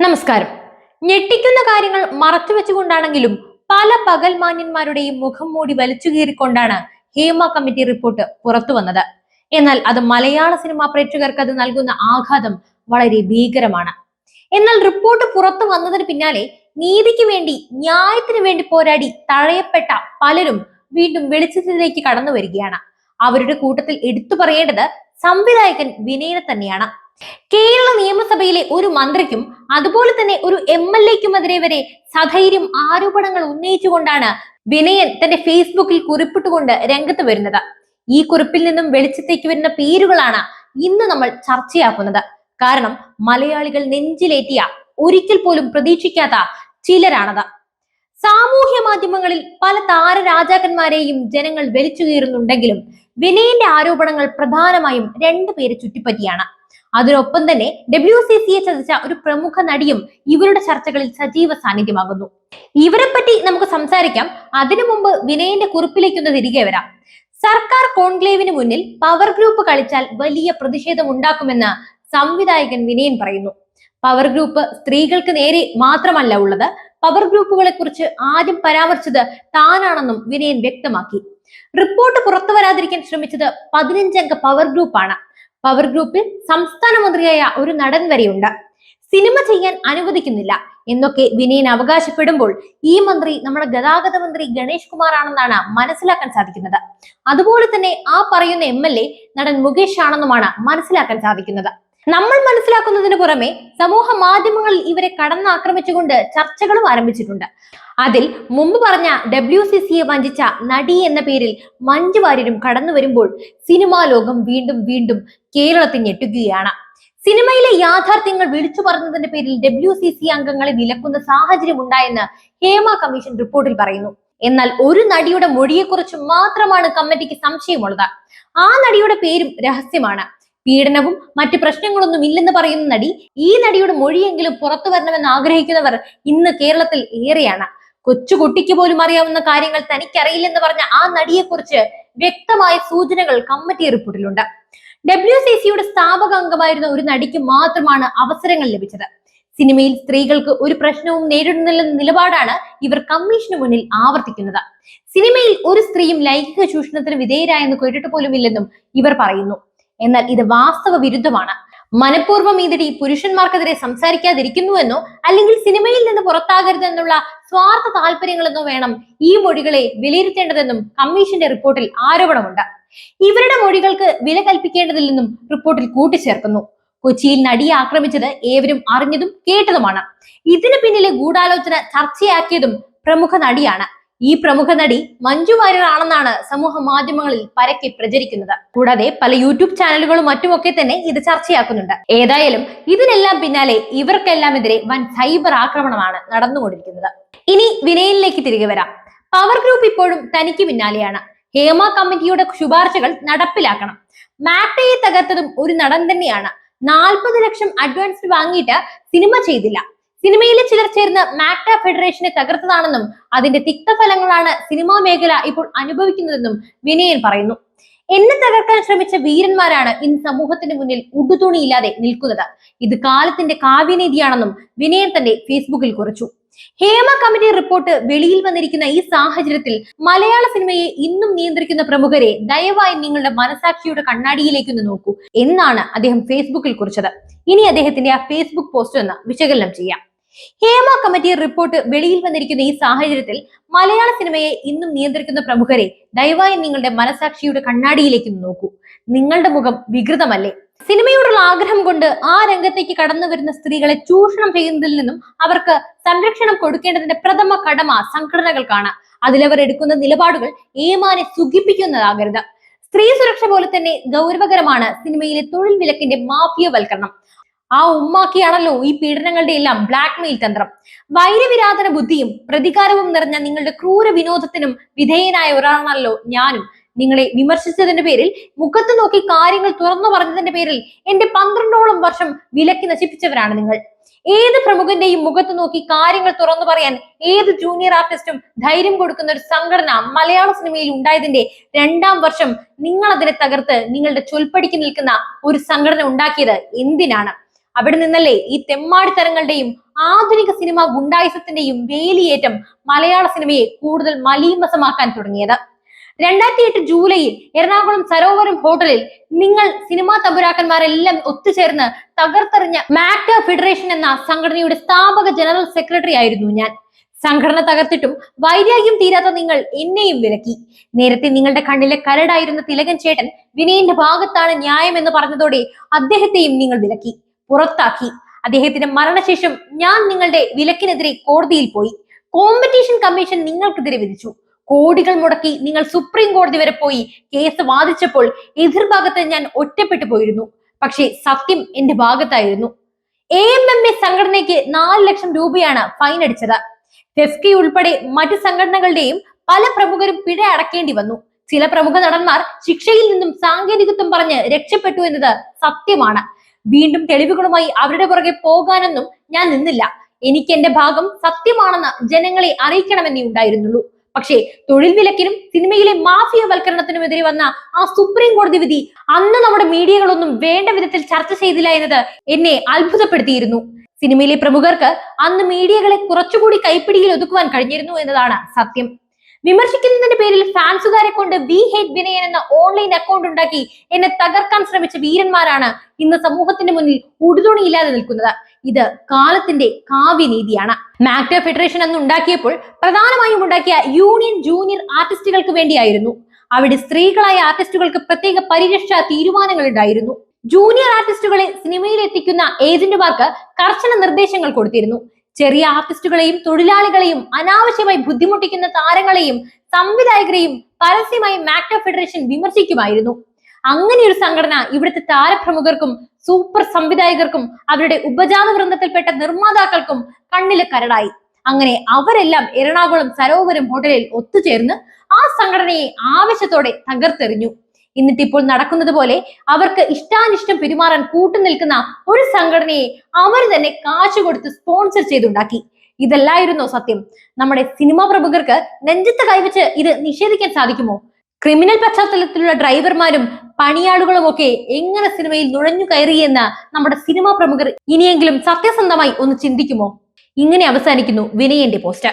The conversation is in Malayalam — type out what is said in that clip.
നമസ്കാരം. ഞെട്ടിക്കുന്ന കാര്യങ്ങൾ മറച്ചുവെച്ചുകൊണ്ടാണെങ്കിലും പല പകൽമാന്യന്മാരുടെയും മുഖം മൂടി വലിച്ചു കീറിക്കൊണ്ടാണ് ഹേമ കമ്മിറ്റി റിപ്പോർട്ട് പുറത്തു വന്നത്. എന്നാൽ അത് മലയാള സിനിമാ പ്രേക്ഷകർക്ക് അത് നൽകുന്ന ആഘാതം വളരെ ഭീകരമാണ്. എന്നാൽ റിപ്പോർട്ട് പുറത്തു വന്നതിന് പിന്നാലെ നീതിക്ക് വേണ്ടി ന്യായത്തിന് വേണ്ടി പോരാടി തഴയപ്പെട്ട പലരും വീണ്ടും വെളിച്ചത്തിലേക്ക് കടന്നു വരികയാണ്. അവരുടെ കൂട്ടത്തിൽ എടുത്തു പറയേണ്ടത് സംവിധായകൻ വിനയനെ തന്നെയാണ്. കേരള നിയമസഭയിലെ ഒരു മന്ത്രിക്കും അതുപോലെ തന്നെ ഒരു എം എൽ എക്കുമെതിരെ വരെ സധൈര്യം ആരോപണങ്ങൾ ഉന്നയിച്ചുകൊണ്ടാണ് വിനയൻ തന്റെ ഫേസ്ബുക്കിൽ കുറിപ്പിട്ടുകൊണ്ട് രംഗത്ത് വരുന്നത്. ഈ കുറിപ്പിൽ നിന്നും വെളിച്ചത്തേക്ക് വരുന്ന പേരുകളാണ് ഇന്ന് നമ്മൾ ചർച്ചയാക്കുന്നത്. കാരണം മലയാളികൾ നെഞ്ചിലേറ്റിയ ഒരിക്കൽ പോലും പ്രതീക്ഷിക്കാത്ത ചിലരാണത്. സാമൂഹ്യ മാധ്യമങ്ങളിൽ പല താരരാജാക്കന്മാരെയും ജനങ്ങൾ വലിച്ചു കീറുന്നുണ്ടെങ്കിലും വിനയന്റെ ആരോപണങ്ങൾ പ്രധാനമായും രണ്ടു പേരെ ചുറ്റിപ്പറ്റിയാണ്. അതിനൊപ്പം തന്നെ ഡബ്ല്യു സി സിയെ ചതിച്ച ഒരു പ്രമുഖ നടിയും ഇവരുടെ ചർച്ചകളിൽ സജീവ സാന്നിധ്യമാകുന്നു. ഇവരെ പറ്റി നമുക്ക് സംസാരിക്കാം. അതിനു മുമ്പ് വിനയന്റെ കുറിപ്പിലേക്കൊന്ന് തിരികെ വരാം. സർക്കാർ കോൺക്ലേവിന് മുന്നിൽ പവർ ഗ്രൂപ്പ് കളിച്ചാൽ വലിയ പ്രതിഷേധം ഉണ്ടാക്കുമെന്ന് സംവിധായകൻ വിനയൻ പറയുന്നു. പവർ ഗ്രൂപ്പ് സ്ത്രീകൾക്ക് നേരെ മാത്രമല്ല ഉള്ളത്. പവർ ഗ്രൂപ്പുകളെ കുറിച്ച് ആദ്യം പരാമർശിച്ചത് താനാണെന്നും വിനയൻ വ്യക്തമാക്കി. റിപ്പോർട്ട് പുറത്തു വരാതിരിക്കാൻ ശ്രമിച്ചത് പതിനഞ്ചംഗ പവർ ഗ്രൂപ്പാണ്. പവർ ഗ്രൂപ്പിൽ സംസ്ഥാന മന്ത്രിയായ ഒരു നടൻ വരെയുണ്ട്. സിനിമ ചെയ്യാൻ അനുവദിക്കുന്നില്ല എന്നൊക്കെ വിനയൻ അവകാശപ്പെടുമ്പോൾ ഈ മന്ത്രി നമ്മുടെ ഗതാഗത മന്ത്രി ഗണേഷ് കുമാർ ആണെന്നാണ് മനസ്സിലാക്കാൻ സാധിക്കുന്നത്. അതുപോലെ തന്നെ ആ പറയുന്ന എം നടൻ മുകേഷ് ആണെന്നുമാണ് മനസ്സിലാക്കാൻ സാധിക്കുന്നത്. നമ്മൾ മനസ്സിലാക്കുന്നതിന് പുറമെ സമൂഹ മാധ്യമങ്ങളിൽ ഇവരെ കടന്നാക്രമിച്ചുകൊണ്ട് ചർച്ചകളും ആരംഭിച്ചിട്ടുണ്ട്. അതിൽ മുമ്പ് പറഞ്ഞ ഡബ്ല്യു സി സിയെ വഞ്ചിച്ച നടി എന്ന പേരിൽ മഞ്ജു വാര്യരും കടന്നു വരുമ്പോൾ സിനിമാ ലോകം വീണ്ടും വീണ്ടും കേരളത്തിൽ ഞെട്ടുകയാണ്. സിനിമയിലെ യാഥാർത്ഥ്യങ്ങൾ വിളിച്ചു പറഞ്ഞതിന്റെ പേരിൽ ഡബ്ല്യു സി സി അംഗങ്ങളെ വിലക്കുന്ന സാഹചര്യം ഉണ്ടായെന്ന് ഹേമ കമ്മീഷൻ റിപ്പോർട്ടിൽ പറയുന്നു. എന്നാൽ ഒരു നടിയുടെ മൊഴിയെക്കുറിച്ച് മാത്രമാണ് കമ്മിറ്റിക്ക് സംശയമുള്ളത്. ആ നടിയുടെ പേരും രഹസ്യമാണ്. പീഡനവും മറ്റു പ്രശ്നങ്ങളൊന്നും ഇല്ലെന്ന് പറയുന്ന നടി ഈ നടിയുടെ മൊഴിയെങ്കിലും പുറത്തു വരണമെന്ന് ആഗ്രഹിക്കുന്നവർ ഇന്ന് കേരളത്തിൽ ഏറെയാണ്. കൊച്ചുകുട്ടിക്ക് പോലും അറിയാവുന്ന കാര്യങ്ങൾ തനിക്കറിയില്ലെന്ന് പറഞ്ഞ ആ നടിയെക്കുറിച്ച് വ്യക്തമായ സൂചനകൾ കമ്മിറ്റി റിപ്പോർട്ടിലുണ്ട്. ഡബ്ല്യു സി സിയുടെ സ്ഥാപക അംഗമായിരുന്ന ഒരു നടിക്ക് മാത്രമാണ് അവസരങ്ങൾ ലഭിച്ചത്. സിനിമയിൽ സ്ത്രീകൾക്ക് ഒരു പ്രശ്നവും നേരിടുന്നില്ലെന്ന നിലപാടാണ് ഇവർ കമ്മീഷന് മുന്നിൽ ആവർത്തിക്കുന്നത്. സിനിമയിൽ ഒരു സ്ത്രീയും ലൈംഗിക ചൂഷണത്തിന് വിധേയരായെന്ന് കേട്ടിട്ട് പോലുമില്ലെന്നും ഇവർ പറയുന്നു. എന്നാൽ ഇത് വാസ്തവ വിരുദ്ധമാണ്. മനഃപൂർവം ഇതിടി പുരുഷന്മാർക്കെതിരെ സംസാരിക്കാതിരിക്കുന്നുവെന്നോ അല്ലെങ്കിൽ സിനിമയിൽ നിന്ന് പുറത്താകരുതെന്നുള്ള സ്വാർത്ഥ താല്പര്യങ്ങളെന്നോ വേണം ഈ മൊഴികളെ വിലയിരുത്തേണ്ടതെന്നും കമ്മീഷന്റെ റിപ്പോർട്ടിൽ ആരോപണമുണ്ട്. ഇവരുടെ മൊഴികൾക്ക് വില കൽപ്പിക്കേണ്ടതില്ലെന്നും റിപ്പോർട്ടിൽ കൂട്ടിച്ചേർക്കുന്നു. കൊച്ചിയിൽ നടിയെ ആക്രമിച്ചത് ഏവരും അറിഞ്ഞതും കേട്ടതുമാണ്. ഇതിന് പിന്നിലെ ഗൂഢാലോചന ചർച്ചയാക്കിയതും പ്രമുഖ നടിയാണ്. ഈ പ്രമുഖ നടി മഞ്ജു വാര്യർ ആണെന്നാണ് സമൂഹ മാധ്യമങ്ങളിൽ പരക്കെ പ്രചരിക്കുന്നത്. കൂടാതെ പല യൂട്യൂബ് ചാനലുകളും മറ്റുമൊക്കെ തന്നെ ഇത് ചർച്ചയാക്കുന്നുണ്ട്. ഏതായാലും ഇതിനെല്ലാം പിന്നാലെ ഇവർക്കെല്ലാം എതിരെ വൻ സൈബർ ആക്രമണമാണ് നടന്നുകൊണ്ടിരിക്കുന്നത്. ഇനി വിനയനിലേക്ക് തിരികെ വരാം. പവർ ഗ്രൂപ്പ് ഇപ്പോഴും തനിക്ക് പിന്നാലെയാണ്. ഹേമ കമ്മിറ്റിയുടെ ശുപാർശകൾ നടപ്പിലാക്കണം. മാക്ടയെ തകർത്തതും ഒരു നടൻ തന്നെയാണ്. നാൽപ്പത് ലക്ഷം അഡ്വാൻസ് വാങ്ങിയിട്ട് സിനിമ ചെയ്തില്ല. സിനിമയിലെ ചിലർ ചേർന്ന് മാക്ട ഫെഡറേഷനെ തകർത്തതാണെന്നും അതിന്റെ തിക്തഫലങ്ങളാണ് സിനിമാ മേഖല ഇപ്പോൾ അനുഭവിക്കുന്നതെന്നും വിനയൻ പറയുന്നു. എന്നെ തകർക്കാൻ ശ്രമിച്ച വീരന്മാരാണ് ഇന്ന് സമൂഹത്തിന് മുന്നിൽ ഉടുതുണിയില്ലാതെ നിൽക്കുന്നത്. ഇത് കാലത്തിന്റെ കാവ്യനീതിയാണെന്നും വിനയൻ തന്റെ ഫേസ്ബുക്കിൽ കുറിച്ചു. ഹേമ കമ്മിറ്റി റിപ്പോർട്ട് വെളിയിൽ വന്നിരിക്കുന്ന ഈ സാഹചര്യത്തിൽ മലയാള സിനിമയെ ഇന്നും നിയന്ത്രിക്കുന്ന പ്രമുഖരെ ദയവായി നിങ്ങളുടെ മനസാക്ഷിയുടെ കണ്ണാടിയിലേക്കൊന്ന് നോക്കൂ എന്നാണ് അദ്ദേഹം ഫേസ്ബുക്കിൽ കുറിച്ചത്. ഇനി അദ്ദേഹത്തിന്റെ ആ ഫേസ്ബുക്ക് പോസ്റ്റ് ഒന്ന് വിശകലനം ചെയ്യാം. ഹേമ കമ്മിറ്റി റിപ്പോർട്ട് വെളിയിൽ വന്നിരിക്കുന്ന ഈ സാഹചര്യത്തിൽ മലയാള സിനിമയെ ഇന്നും നിയന്ത്രിക്കുന്ന പ്രമുഖരെ ദയവായി നിങ്ങളുടെ മനസാക്ഷിയുടെ കണ്ണാടിയിലേക്ക് നോക്കൂ. നിങ്ങളുടെ മുഖം വികൃതമല്ലേ? സിനിമയോടുള്ള ആഗ്രഹം കൊണ്ട് ആ രംഗത്തേക്ക് കടന്നു വരുന്ന സ്ത്രീകളെ ചൂഷണം ചെയ്യുന്നതിൽ നിന്നും അവർക്ക് സംരക്ഷണം കൊടുക്കേണ്ടതിന്റെ പ്രഥമ കടമ സംഘടനകൾക്കാണ് അതിലവർ എടുക്കുന്ന നിലപാടുകൾ ഏമാനെ സുഖിപ്പിക്കുന്നതാകരുത്. സ്ത്രീ സുരക്ഷ പോലെ തന്നെ ഗൗരവകരമാണ് സിനിമയിലെ തൊഴിൽ വിലക്കിന്റെ മാഫിയവൽക്കരണം. ആ ഉമ്മാക്കിയാണല്ലോ ഈ പീഡനങ്ങളുടെ എല്ലാം ബ്ലാക്ക് മെയിൽ തന്ത്രം. വൈരവിരാധന ബുദ്ധിയും പ്രതികാരവും നിറഞ്ഞ നിങ്ങളുടെ ക്രൂര വിനോദത്തിനും വിധേയനായ ഒരാളാണല്ലോ ഞാനും. നിങ്ങളെ വിമർശിച്ചതിന്റെ പേരിൽ മുഖത്ത് നോക്കി കാര്യങ്ങൾ തുറന്നു പറഞ്ഞതിന്റെ പേരിൽ എന്റെ പന്ത്രണ്ടോളം വർഷം വിലക്കി നശിപ്പിച്ചവരാണ് നിങ്ങൾ. ഏത് പ്രമുഖന്റെയും മുഖത്ത് നോക്കി കാര്യങ്ങൾ തുറന്നു പറയാൻ ഏത് ജൂനിയർ ആർട്ടിസ്റ്റും ധൈര്യം കൊടുക്കുന്ന ഒരു സംഘടന മലയാള സിനിമയിൽ ഉണ്ടായതിന്റെ രണ്ടാം വർഷം നിങ്ങൾ അതിനെ തകർത്ത് നിങ്ങളുടെ ചൊൽപ്പടിക്ക് നിൽക്കുന്ന ഒരു സംഘടന ഉണ്ടാക്കിയത് എന്തിനാണ്? അവിടെ നിന്നല്ലേ ഈ തെമ്മാടിത്തരങ്ങളുടെയും ആധുനിക സിനിമ ഗുണ്ടായുസത്തിന്റെയും വേലിയേറ്റം മലയാള സിനിമയെ കൂടുതൽ മലീമസമാക്കാൻ തുടങ്ങിയത്. രണ്ടായിരത്തി എട്ട് ജൂലൈയിൽ എറണാകുളം സരോവരം ഹോട്ടലിൽ നിങ്ങൾ സിനിമാ തമ്പുരാക്കന്മാരെല്ലാം ഒത്തുചേർന്ന് തകർത്തെറിഞ്ഞ മാക്ടർ ഫെഡറേഷൻ എന്ന സംഘടനയുടെ സ്ഥാപക ജനറൽ സെക്രട്ടറി ആയിരുന്നു ഞാൻ. സംഘടന തകർത്തിട്ടും വൈരാഗ്യം തീരാത്ത നിങ്ങൾ എന്നെയും വിലക്കി. നേരത്തെ നിങ്ങളുടെ കണ്ണിലെ കരടായിരുന്ന തിലകൻ ചേട്ടൻ വിനയന്റെ ഭാഗത്താണ് ന്യായം എന്ന് പറഞ്ഞതോടെ അദ്ദേഹത്തെയും നിങ്ങൾ വിലക്കി. പുറത്താക്കി. അദ്ദേഹത്തിന്റെ മരണശേഷം ഞാൻ നിങ്ങളുടെ വിലക്കിനെതിരെ കോടതിയിൽ പോയി. കോമ്പറ്റീഷൻ കമ്മീഷൻ നിങ്ങൾക്കെതിരെ വിധിച്ചു. കോടികൾ മുടക്കി നിങ്ങൾ സുപ്രീം കോടതി വരെ പോയി കേസ് വാദിച്ചപ്പോൾ എതിർഭാഗത്ത് ഞാൻ ഒറ്റപ്പെട്ടു പോയിരുന്നു. പക്ഷേ സത്യം എന്റെ ഭാഗത്തായിരുന്നു. എ എം എം എ സംഘടനയ്ക്ക് നാല് ലക്ഷം രൂപയാണ് ഫൈൻ അടിച്ചത്. ഫെഫ്കി ഉൾപ്പെടെ മറ്റു സംഘടനകളുടെയും പല പ്രമുഖരും പിഴ അടക്കേണ്ടി വന്നു. ചില പ്രമുഖ നടന്മാർ ശിക്ഷയിൽ നിന്നും സാങ്കേതികത്വം പറഞ്ഞ് രക്ഷപ്പെട്ടു എന്നത് സത്യമാണ്. വീണ്ടും തെളിവുകളുമായി അവരുടെ പുറകെ പോകാനൊന്നും ഞാൻ നിന്നില്ല. എനിക്ക് എന്റെ ഭാഗം സത്യമാണെന്ന് ജനങ്ങളെ അറിയിക്കണമെന്നേ ഉണ്ടായിരുന്നുള്ളൂ. പക്ഷേ തൊഴിൽ വിലക്കിനും സിനിമയിലെ മാഫിയ മാഫിയവൽക്കരണത്തിനുമെതിരെ വന്ന ആ സുപ്രീം കോടതി വിധി അന്ന് നമ്മുടെ മീഡിയകളൊന്നും വേണ്ട വിധത്തിൽ ചർച്ച ചെയ്തില്ല എന്നത് എന്നെ അത്ഭുതപ്പെടുത്തിയിരുന്നു. സിനിമയിലെ പ്രമുഖർക്ക് അന്ന് മീഡിയകളെ കുറച്ചുകൂടി കൈപ്പിടിയിൽ ഒതുക്കുവാൻ കഴിഞ്ഞിരുന്നു എന്നതാണ് സത്യം. വിമർശിക്കുന്നതിന്റെ പേരിൽ ഫാൻസുകാരെ കൊണ്ട് വി ഹേറ്റ് വിനയൻ എന്ന ഓൺലൈൻ അക്കൗണ്ട് ഉണ്ടാക്കി എന്നെ തകർക്കാൻ ശ്രമിച്ച വീരന്മാരാണ് ഇന്ന് സമൂഹത്തിന്റെ മുന്നിൽ ഉടുതുണിയില്ലാതെ നിൽക്കുന്നത്. ഇത് കാലത്തിന്റെ കാവ്യനീതിയാണ്. മാക്ടർ ഫെഡറേഷൻ എന്ന് ഉണ്ടാക്കിയപ്പോൾ പ്രധാനമായും ഉണ്ടാക്കിയ യൂണിയൻ ജൂനിയർ ആർട്ടിസ്റ്റുകൾക്ക് വേണ്ടിയായിരുന്നു. അവിടെ സ്ത്രീകളായ ആർട്ടിസ്റ്റുകൾക്ക് പ്രത്യേക പരിരക്ഷാ തീരുമാനങ്ങൾ ഉണ്ടായിരുന്നു. ജൂനിയർ ആർട്ടിസ്റ്റുകളെ സിനിമയിൽ എത്തിക്കുന്ന ഏജന്റുമാർക്ക് കർശന നിർദ്ദേശങ്ങൾ കൊടുത്തിരുന്നു. ചെറിയ ആർട്ടിസ്റ്റുകളെയും തൊഴിലാളികളെയും അനാവശ്യമായി ബുദ്ധിമുട്ടിക്കുന്ന താരങ്ങളെയും സംവിധായകരെയും പരസ്യമായി മാക്ടോ ഫെഡറേഷൻ വിമർശിക്കുമായിരുന്നു. അങ്ങനെ ഒരു സംഘടന ഇവിടുത്തെ താരപ്രമുഖർക്കും സൂപ്പർ സംവിധായകർക്കും അവരുടെ ഉപജാത വൃന്ദത്തിൽപ്പെട്ട നിർമ്മാതാക്കൾക്കും കണ്ണിൽ കരടായി. അങ്ങനെ അവരെല്ലാം എറണാകുളം സരോവരം ഹോട്ടലിൽ ഒത്തുചേർന്ന് ആ സംഘടനയെ ആവശ്യത്തോടെ തകർത്തെറിഞ്ഞു. എന്നിട്ട് ഇപ്പോൾ നടക്കുന്നത് പോലെ അവർക്ക് ഇഷ്ടാനിഷ്ടം പെരുമാറാൻ കൂട്ടുനിൽക്കുന്ന ഒരു സംഘടനയെ അവർ തന്നെ കാശ് കൊടുത്ത് സ്പോൺസർ ചെയ്തുണ്ടാക്കി. ഇതല്ലായിരുന്നോ സത്യം? നമ്മുടെ സിനിമാ പ്രമുഖർക്ക് നെഞ്ചത്ത് കൈവച്ച് ഇത് നിഷേധിക്കാൻ സാധിക്കുമോ? ക്രിമിനൽ പശ്ചാത്തലത്തിലുള്ള ഡ്രൈവർമാരും പണിയാളുകളും ഒക്കെ എങ്ങനെ സിനിമയിൽ നുഴഞ്ഞു കയറിയെന്ന് നമ്മുടെ സിനിമാ പ്രമുഖർ ഇനിയെങ്കിലും സത്യസന്ധമായി ഒന്ന് ചിന്തിക്കുമോ? ഇങ്ങനെ അവസാനിക്കുന്നു വിനയന്റെ പോസ്റ്റ്